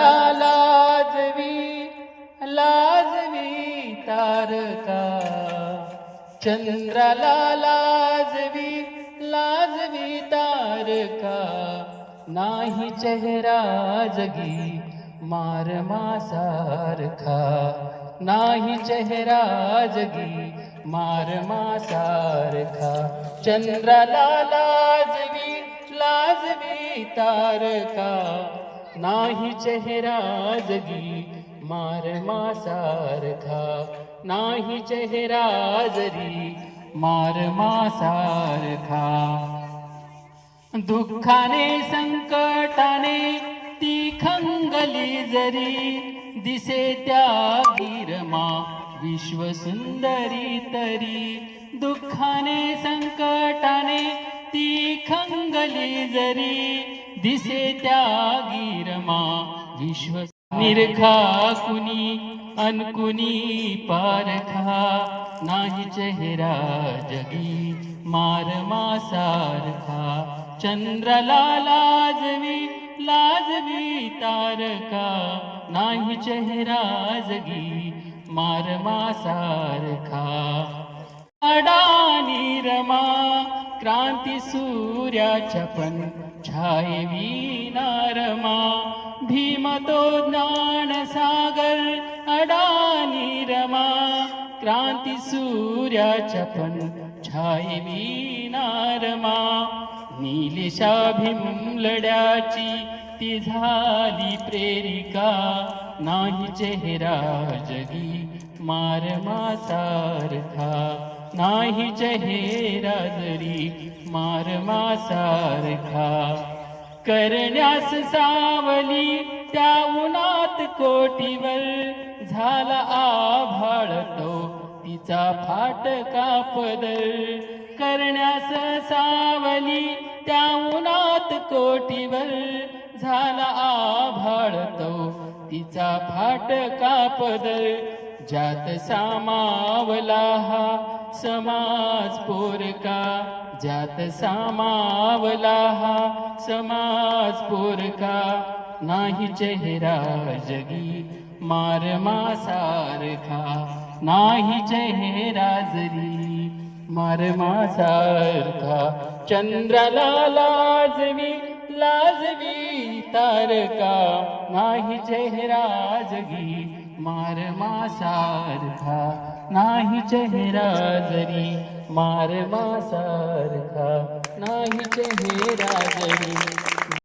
लाजवी लाजवी तारका. चंद्राला लाजवी लाजवी तारका. नाही चेहरा जगी मारमा सारखा नाही चेहरा जगी मारमा सारखा चंद्राला लाजवी लाजवी तारका. नाही चेहरा जगी मारमा सारखा नाही चेहरा जरी मारमा सारखा दुःखाने संकटाने ती खंगली जरी दिसे त्या गिरमा विश्वसुंदरी तरी. दुःखाने संकटाने ती खंगली जरी दिसे त्या गिरमा. विश्व निरखा कुणी अनकुनी पारखा नाही चेहरा जगी मारमा सारखा चंद्राला लाजवी लाजवी तारका नाही चेहरा जगी मारमा सारखा अडानी रमा क्रांती सूर्याच्या पण छायवी नारमा भीम तो ज्ञान सागर अडानी रमा। क्रांती सूर्याच्या पण छायवी नारमा नीलिशा भीम लढ्याची ती झाली प्रेरिका। नाही चेहरा जगी मारमा सारखा नाही चेहरा जरी मारमा सारखा करण्यास सावली त्या उन्हात कोटीवर झाला आभाळ तो. तिचा फाटका पदर करण्यास सावली त्या उन्हात कोटीवर झाला आभाळ तो. तिचा फाटका पदर ज्यात सामावला हा समाज पोरका. ज्यात सामावला हा समाज पोरका. नाही चेहरा जगी मार मासारखा नाही चेहरा जरी मार मासारखा चंद्राला लाजवी लाजवी तारका नाही चेहरा जगी मारमा सारखा नाही चेहरा जरी मारमा सारखा नाही चेहरा जरी